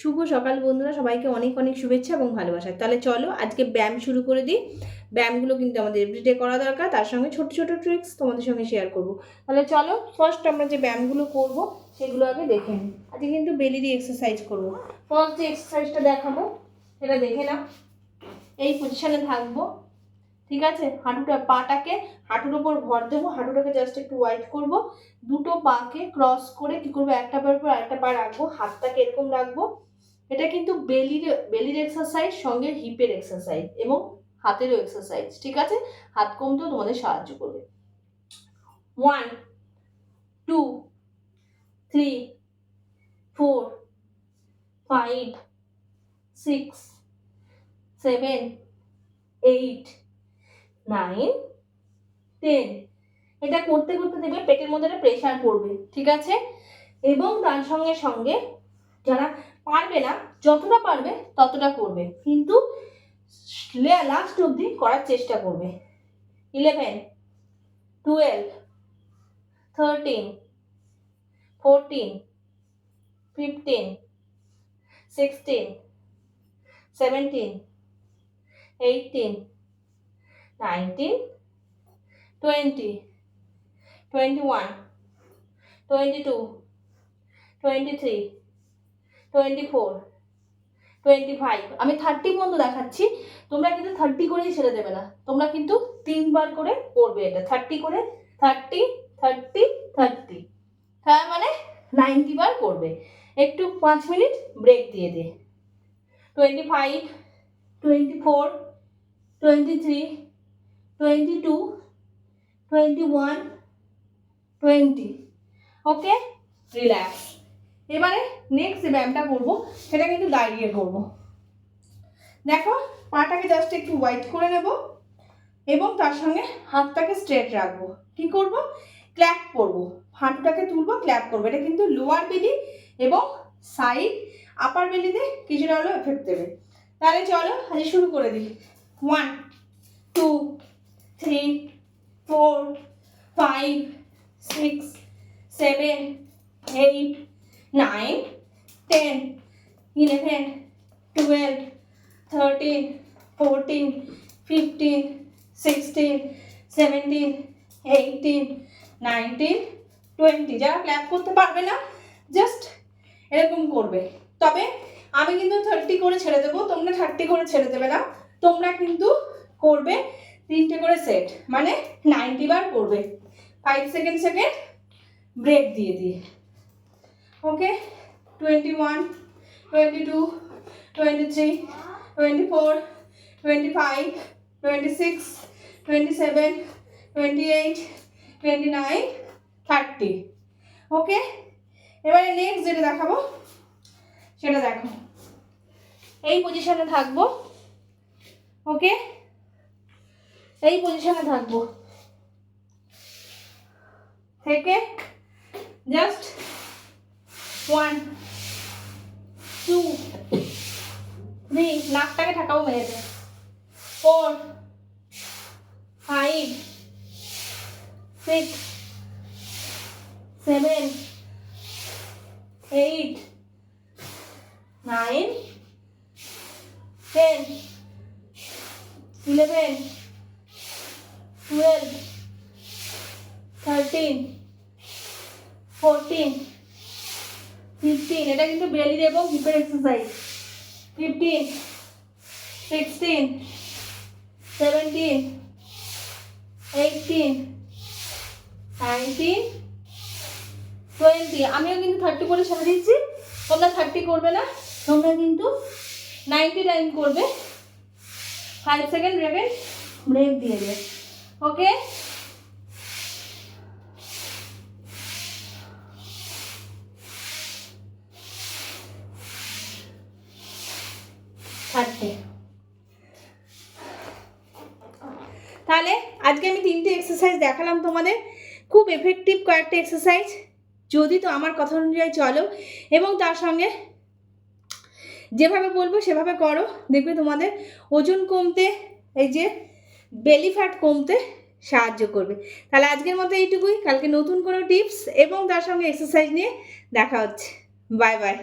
শুভ সকাল বন্ধুরা, সবাইকে অনেক অনেক শুভেচ্ছা এবং ভালোবাসা। তাহলে চলো আজকে ব্যায়াম শুরু করে দিই। ব্যায়ামগুলো কিন্তু আমাদের এভরিডে করা দরকার, তার সঙ্গে ছোট ছোট ট্রিক্স তোমাদের সঙ্গে শেয়ার করব। তাহলে চলো ফার্স্ট আমরা যে ব্যায়ামগুলো করব, সেগুলো আগে দেখে নিই। আজকে কিন্তু বেলিরই এক্সারসাইজ করব। ফার্স্ট যে এক্সারসাইজটা দেখাবো, সেটা দেখে নাও। এই পজিশনে থাকব, ঠিক আছে? হাঁটুটা, পাটাকে হাঁটুর ওপর ভর দেবো, হাঁটুটাকে জাস্ট একটু ওয়াইড করব। দুটো পাকে ক্রস করে কি করব? একটা পায়ের উপর আরেকটা পা রাখব। হাতটাকে এরকম রাখব। এটা কিন্তু বেলির বেলির এক্সারসাইজ সঙ্গে হিপের এক্সারসাইজ এবং হাতেরও এক্সারসাইজ ঠিক আছে? হাত কমতেও তোমাদের সাহায্য করবে। One two three four five six seven eight nine ten এটা করতে করতে দেখবে পেটের মধ্যে প্রেশার পড়বে, ঠিক আছে? এবং তার সঙ্গে সঙ্গে যারা পারবে না, যতটা পারবে ততটা করবে। কিন্তু লাস্ট অবধি করার চেষ্টা করবে। Eleven twelve thirteen fourteen fifteen sixteen seventeen eighteen nineteen twenty twenty one twenty two twenty three twenty four twenty five আমি থার্টি পর্যন্ত দেখাচ্ছি। তোমরা কিন্তু থার্টি করেই ছেড়ে দেবে না। তোমরা কিন্তু তিনবার করে করবে এটা। থার্টি করে থার্টি থার্টি থার্টি তার মানে নাইনটি বার করবে একটু পাঁচ মিনিট ব্রেক দিয়ে দে। Twenty five twenty four twenty three twenty two twenty one twenty okay relax এবারে নেক্সট যে ব্যায়ামটা করব, সেটা কিন্তু দাঁড়িয়ে করব। দেখো, পাটাকে জাস্ট একটু হোয়াইট করে নেব, এবং তার সঙ্গে হাতটাকে স্ট্রেট রাখব। কি করব? ক্ল্যাপ করব। হাঁটুটাকে তুলবো ক্ল্যাপ করব। এটা কিন্তু লোয়ার বেলি এবং সাইড আপার বেলিতে কিছুটা হলেও এফেক্ট দেবে। তাহলে চলো আজ শুরু করে দিই। One two three four five six seven nine ten eleven twelve thirteen fourteen fifteen sixteen seventeen eighteen nineteen twenty যারা ক্ল্যাপ করতে পারবে না জাস্ট এরকম করবে। তবে আমি কিন্তু থার্টি করে ছেড়ে দেবো, তোমরা থার্টি করে ছেড়ে দেবে না, তোমরা কিন্তু করবে তিনটে করে সেট মানে নাইনটি বার করবে। ফাইভ সেকেন্ড সেকেন্ড ব্রেক দিয়ে দিয়ে। Okay twenty one twenty two twenty three twenty four twenty five twenty six twenty seven twenty eight twenty nine thirty okay এবারে নেক্সট যেটা দেখাবো, সেটা দেখো। এই পজিশনে থাকব। ওকে এই পজিশনে থাকব। থেকে? জাস্ট ওয়ান টু থ্রি নাকটাকে ঠাকাও মেরেছে four five six seven eight nine ten eleven twelve thirteen fourteen fifteen এটা কিন্তু বেলির এবং হিপের exercise fifteen sixteen seventeen eighteen nineteen twenty আমিও কিন্তু থার্টি করে ছেড়ে দিচ্ছি তোমরা থার্টি করবে না, তোমরা কিন্তু নাইনটি নাইন করবে। ফাইভ সেকেন্ড ব্রেকে ব্রেক দিয়ে দেবে। ওকে থার্টি তাহলে আজকে আমি তিনটে এক্সারসাইজ দেখালাম তোমাদের। খুব এফেক্টিভ কয়েকটা এক্সারসাইজ যদি তো আমার কথা অনুযায়ী চলো, এবং তার সঙ্গে যেভাবে বলব সেভাবে করো। দেখবে তোমাদের ওজন কমতে, এই যে বেলি ফ্যাট কমতে সাহায্য করবে। তাহলে আজকের মতো এইটুকুই। কালকে নতুন কোনো টিপস এবং তার সঙ্গে এক্সারসাইজ নিয়ে দেখা হচ্ছে। Bye bye